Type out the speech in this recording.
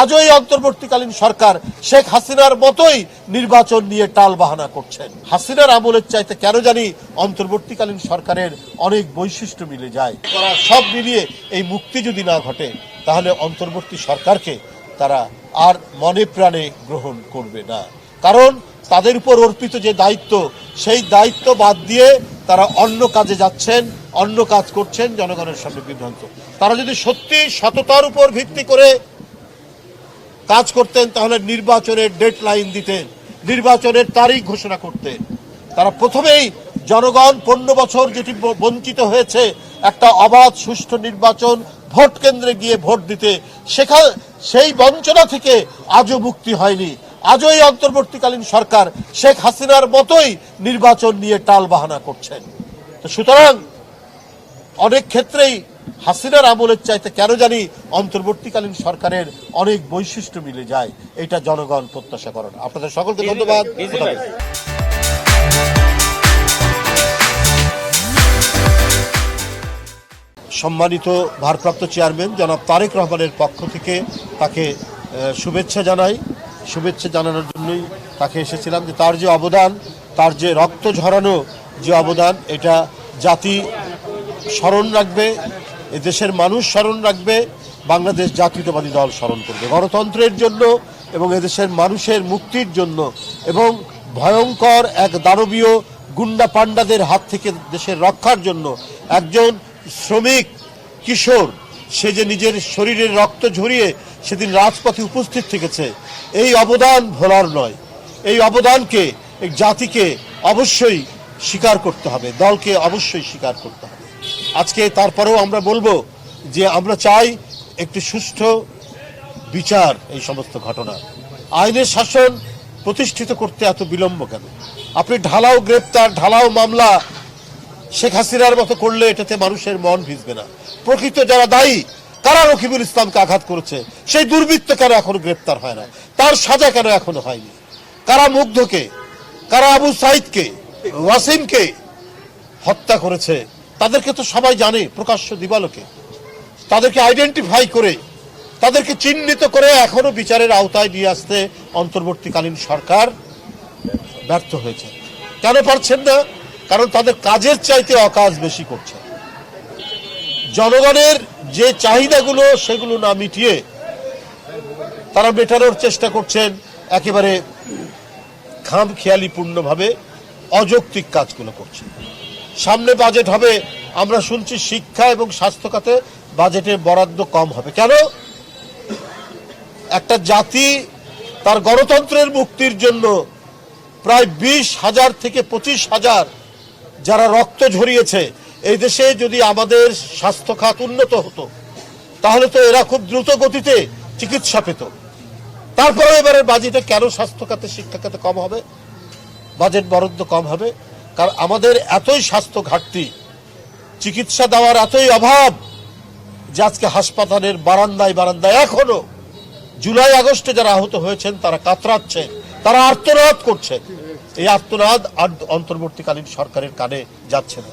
আজও এই অন্তর্বর্তীকালীন সরকার শেখ হাসিনার মতোই নির্বাচন নিয়ে টাল বাহানা করছেন। হাসিনার আমলের চাইতে কেন জানি অন্তর্বর্তীকালীন সরকারের অনেক বৈশিষ্ট্য মিলে যায়। তারা সব মিলিয়ে এই মুক্তি যদি না ঘটে, তাহলে অন্তর্বর্তী সরকারকে তারা আর মনে প্রাণে গ্রহণ করবে না। কারণ তাদের উপর অর্পিত যে দায়িত্ব, সেই দায়িত্ব বাদ দিয়ে তারা অন্য কাজে যাচ্ছেন, অন্য কাজ করছেন জনগণের সামনে বিভ্রান্ত। তারা যদি সত্যি সততার উপর ভিত্তি করে কাজ করতেন, তাহলে নির্বাচনের ডেট লাইন দিতেন, নির্বাচনের তারিখ ঘোষণা করতেন। তারা প্রথমেই জনগণ পনেরো বছর যেটি বঞ্চিত হয়েছে, একটা অবাধ, সুষ্ঠু নির্বাচন ভোট কেন্দ্রে গিয়ে ভোট দিতে, সেখানে, সেই বঞ্চনা থেকে আজও মুক্তি হয়নি। আজও এই অন্তর্বর্তীকালীন সরকার শেখ হাসিনার মতোই নির্বাচন নিয়ে টাল বাহানা করছেন। তো সুতরাং অনেক ক্ষেত্রেই হাসিনার আমলের চাইতে কেন জানি অন্তর্বর্তীকালীন সরকারের অনেক বৈশিষ্ট্য মিলে যায় এটা জনগণ প্রত্যাশা করেন আপনাদের সকলকে ধন্যবাদ। সম্মানিত ভারপ্রাপ্ত চেয়ারম্যান জনাব তারেক রহমানের পক্ষ থেকে তাকে শুভেচ্ছা জানাই। শুভেচ্ছা জানানোর জন্যই তাকে এসেছিলাম যে তার যে অবদান তার যে রক্ত ঝরানো যে অবদান এটা জাতি স্মরণ রাখবে। দেশের মানুষ স্মরণ রাখবে, বাংলাদেশ জাতীয়তাবাদী দল স্মরণ করবে। গণতন্ত্রের জন্য এবং এদেশের মানুষের মুক্তির জন্য এবং ভয়ঙ্কর এক দানবীয় গুন্ডা পান্ডাদের হাত থেকে দেশের রক্ষার জন্য একজন শ্রমিক, কিশোর, সে যে নিজের শরীরের রক্ত ঝরিয়ে সেদিন রাজপথে উপস্থিত থেকেছে, এই অবদান ভোলার নয়। এই অবদানকে জাতিকে অবশ্যই স্বীকার করতে হবে, দলকে অবশ্যই স্বীকার করতে হবে। আজকে তারপরেও আমরা বলব যে আমরা চাই একটি সুষ্ঠু বিচার এই সমস্ত ঘটনা আইনের শাসন প্রতিষ্ঠিত করতে এত বিলম্ব কেন? আপনি ঢালাও গ্রেপ্তার, ঢালাও মামলা শেখ হাসিনার মতো করলে এটাতে মানুষের মন ভিজবে না। প্রকৃত যারা দায়ী কারা রকিবুল ইসলামকে আঘাত করেছে। সেই দুর্বৃত্ত কেন এখনও গ্রেপ্তার হয় না? তার সাজা কেন এখনও হয়নি? কারা মুগ্ধকে, কারা আবু সাইদকে, ওয়াসিমকে হত্যা করেছে? তাদেরকে তো সবাই জানে প্রকাশ্য দিবালোকে। তাদেরকে আইডেন্টিফাই করে, তাদেরকে চিহ্নিত করে এখনও বিচারের আওতায় নিয়ে আসতে অন্তর্বর্তীকালীন সরকার ব্যর্থ হয়েছে। কেন পারছেন না? কারণ তাদের কাজের চাইতে অকাজ বেশি করছে। জনগণের যে চাহিদাগুলো, সেগুলো না মিটিয়ে তারা মেটানোর চেষ্টা করছেন একেবারে খাম খেয়ালিপূর্ণভাবে অযৌক্তিক কাজগুলো করছে। সামনে বাজেট হবে, আমরা শুনছি শিক্ষা এবং স্বাস্থ্য খাতে বাজেটের বরাদ্দ কম হবে। কেন? একটা জাতি তার গণতন্ত্রের মুক্তির জন্য প্রায় বিশ হাজার থেকে পঁচিশ হাজার যারা রক্ত ঝরিয়েছে, এই দেশে যদি আমাদের স্বাস্থ্য খাত উন্নত হতো, তাহলে তো এরা খুব দ্রুত গতিতে চিকিৎসা পেত। তারপরে এবারের বাজেটে কেন স্বাস্থ্য খাতে, শিক্ষা খাতে কম হবে? বাজেট বরাদ্দ কম হবে? কারণ আমাদের এতই স্বাস্থ্য ঘাটতি, চিকিৎসা দেওয়ার এতই অভাব যে আজকে হাসপাতালের বারান্দায় বারান্দায় এখনও জুলাই আগস্টে যারা আহত হয়েছেন, তারা কাতরাচ্ছেন, তারা আর্তনাদ করছে এই আর্তনাদ আর অন্তর্বর্তীকালীন সরকারের কানে যাচ্ছে না।